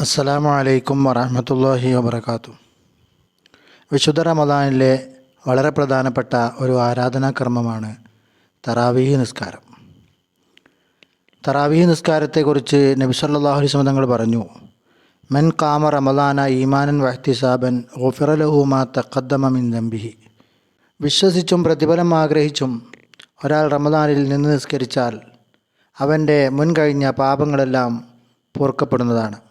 അസ്സലാമു അലൈക്കും വറഹമത്തല്ലാഹി വബർക്കാത്തു വിശുദ്ധ റമദാനിലെ വളരെ പ്രധാനപ്പെട്ട ഒരു ആരാധനാക്രമമാണ് തറാവീഹ് നിസ്കാരം. തറാവീഹ് നിസ്കാരത്തെക്കുറിച്ച് നബി സല്ലല്ലാഹു അലൈഹി തങ്ങൾ പറഞ്ഞു മൻ കാമ റമദാന ഈമാനൻ വഹ്തിസാബൻ ഗുഫിറലഹുമാ തഖദ്ദമ മിൻ ദംബിഹി. വിശ്വസിച്ചും പ്രതിഫലം ആഗ്രഹിച്ചും ഒരാൾ റമദാനിൽ നിന്ന് നിസ്കരിച്ചാൽ അവന്റെ മുൻകഴിഞ്ഞ പാപങ്ങളെല്ലാം പൊറുക്കപ്പെടുന്നതാണ്.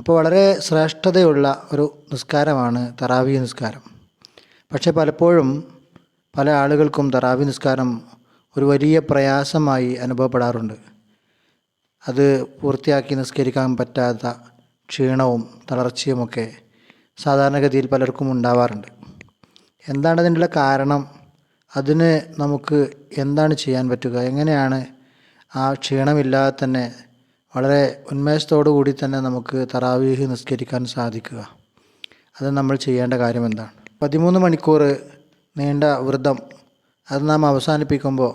അപ്പോൾ വളരെ ശ്രേഷ്ഠതയുള്ള ഒരു നിസ്കാരമാണ് തറാവി നിസ്കാരം. പക്ഷേ പലപ്പോഴും പല ആളുകൾക്കും തറാവി നിസ്കാരം ഒരു വലിയ പ്രയാസമായി അനുഭവപ്പെടാറുണ്ട്. അത് പൂർത്തിയാക്കി നിസ്കരിക്കാൻ പറ്റാത്ത ക്ഷീണവും തളർച്ചയുമൊക്കെ സാധാരണഗതിയിൽ പലർക്കും ഉണ്ടാവാറുണ്ട്. എന്താണ് അതിനുള്ള കാരണം? അതിന് നമുക്ക് എന്താണ് ചെയ്യാൻ പറ്റുക? എങ്ങനെയാണ് ആ ക്ഷീണമില്ലാതെ തന്നെ വളരെ ഉന്മേഷത്തോടു കൂടി തന്നെ നമുക്ക് തറാവീഹ് നിസ്കരിക്കാൻ സാധിക്കുക. അത് നമ്മൾ ചെയ്യേണ്ട കാര്യം എന്താണ് പതിമൂന്ന് മണിക്കൂർ നീണ്ട വ്രതം അത് നാം അവസാനിപ്പിക്കുമ്പോൾ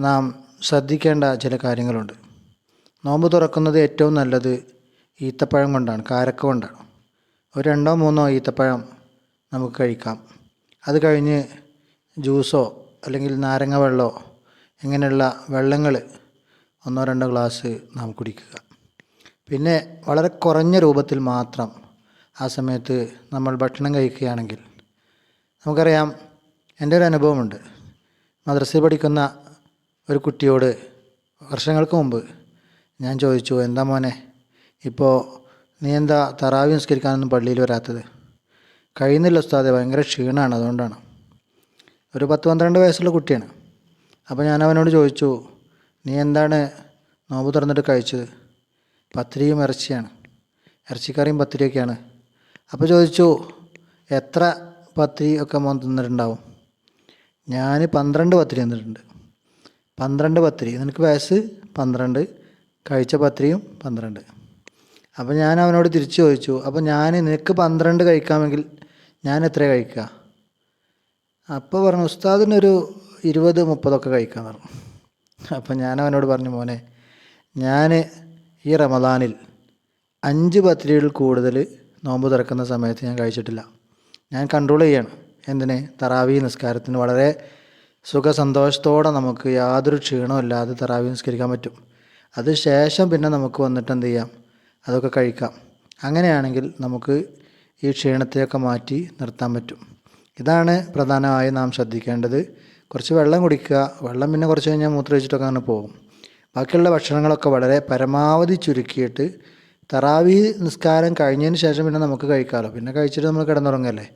നാം ശ്രദ്ധിക്കേണ്ട ചില കാര്യങ്ങളുണ്ട്. നോമ്പ് തുറക്കുന്നത് ഏറ്റവും നല്ലത് ഈത്തപ്പഴം കൊണ്ടാണ് കാരക്ക കൊണ്ടാണ്. ഒരു രണ്ടോ മൂന്നോ ഈത്തപ്പഴം നമുക്ക് കഴിക്കാം. അത് കഴിഞ്ഞ് ജ്യൂസോ അല്ലെങ്കിൽ നാരങ്ങ വെള്ളമോ ഇങ്ങനെയുള്ള വെള്ളങ്ങൾ ഒന്നോ രണ്ടോ ഗ്ലാസ് നാം കുടിക്കുക. പിന്നെ വളരെ കുറഞ്ഞ രൂപത്തിൽ മാത്രം ആ സമയത്ത് നമ്മൾ ഭക്ഷണം കഴിക്കുകയാണെങ്കിൽ നമുക്കറിയാം എന്റെ ഒരു അനുഭവമുണ്ട്. മദ്രസയിൽ പഠിക്കുന്ന ഒരു കുട്ടിയോട് വർഷങ്ങൾക്ക് മുമ്പ് ഞാൻ ചോദിച്ചു എന്താ മോനെ ഇപ്പോൾ നീ എന്താ തറാവി നിസ്കരിക്കാനൊന്നും പള്ളിയിൽ വരാത്തത്? കഴിയുന്നില്ല ഉസ്താദെ ഭയങ്കര ക്ഷീണമാണ് അതുകൊണ്ടാണ്. ഒരു പത്ത് പന്ത്രണ്ട് വയസ്സുള്ള കുട്ടിയാണ്. അപ്പോൾ ഞാൻ അവനോട് ചോദിച്ചു നീ എന്താണ് നോമ്പ് തുറന്നിട്ട് കഴിച്ചത്? പത്തിരിയും ഇറച്ചിയാണ്. ഇറച്ചിക്കറിയും പത്തിരിയൊക്കെയാണ്. അപ്പോൾ ചോദിച്ചു എത്ര പത്തിരി ഒക്കെ മോൻ തിന്നിട്ടുണ്ടാവും? ഞാൻ പന്ത്രണ്ട് പത്തിരി തന്നിട്ടുണ്ട്. പന്ത്രണ്ട് പത്തിരി. നിനക്ക് വയസ്സ്? പന്ത്രണ്ട്. കഴിച്ച പത്തിരിയും പന്ത്രണ്ട്. അപ്പോൾ ഞാൻ അവനോട് തിരിച്ചു ചോദിച്ചു അപ്പോൾ ഞാൻ നിനക്ക് പന്ത്രണ്ട് കഴിക്കാമെങ്കിൽ ഞാൻ എത്ര കഴിക്കുക? അപ്പോൾ പറഞ്ഞു ഉസ്താദിനൊരു ഇരുപത് മുപ്പതൊക്കെ കഴിക്കാമെന്ന് പറഞ്ഞു. അപ്പം ഞാൻ അവനോട് പറഞ്ഞു മോനെ ഞാൻ ഈ റമദാനിൽ അഞ്ച് പത്തിരികളിൽ കൂടുതൽ നോമ്പ് തുറക്കുന്ന സമയത്ത് ഞാൻ കഴിച്ചിട്ടില്ല. ഞാൻ കൺട്രോൾ ചെയ്യണം. എന്തിന്? തറാവി നിസ്കാരത്തിന്. വളരെ സുഖസന്തോഷത്തോടെ നമുക്ക് യാതൊരു ക്ഷീണവും ഇല്ലാതെ തറാവി നിസ്കരിക്കാൻ പറ്റും. അത് ശേഷം പിന്നെ നമുക്ക് വന്നിട്ട് എന്ത് ചെയ്യാം? അതൊക്കെ കഴിക്കാം. അങ്ങനെയാണെങ്കിൽ നമുക്ക് ഈ ക്ഷീണത്തെയൊക്കെ മാറ്റി നിർത്താൻ പറ്റും. ഇതാണ് പ്രധാനമായും നാം ശ്രദ്ധിക്കേണ്ടത്. കുറച്ച് വെള്ളം കുടിക്കുക. വെള്ളം പിന്നെ കുറച്ച് കഴിഞ്ഞാൽ മൂത്രമൊഴിച്ചിട്ടൊക്കെ അങ്ങനെ പോകും. ബാക്കിയുള്ള ഭക്ഷണങ്ങളൊക്കെ വളരെ പരമാവധി ചുരുക്കിയിട്ട് തറാവി നിസ്കാരം കഴിഞ്ഞതിന് ശേഷം പിന്നെ നമുക്ക് കഴിക്കാമല്ലോ പിന്നെ കഴിച്ചിട്ട് നമ്മൾ കിടന്നുറങ്ങല്ലേ?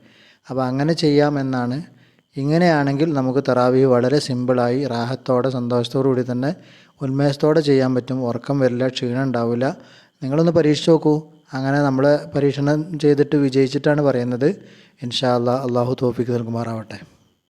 അപ്പോൾ അങ്ങനെ ചെയ്യാമെന്നാണ് ഇങ്ങനെയാണെങ്കിൽ നമുക്ക് തറാവി വളരെ സിമ്പിളായി റാഹത്തോടെ സന്തോഷത്തോടു കൂടി തന്നെ ഉന്മേഷത്തോടെ ചെയ്യാൻ പറ്റും. ഉറക്കം വരില്ല ക്ഷീണം ഉണ്ടാവില്ല. നിങ്ങളൊന്ന് പരീക്ഷിച്ച് നോക്കൂ. അങ്ങനെ നമ്മൾ പരീക്ഷണം ചെയ്തിട്ട് വിജയിച്ചിട്ടാണ് പറയുന്നത്. ഇൻഷാ അള്ളാഹു തോഫിക്ക് നൽകുമാറാവട്ടെ.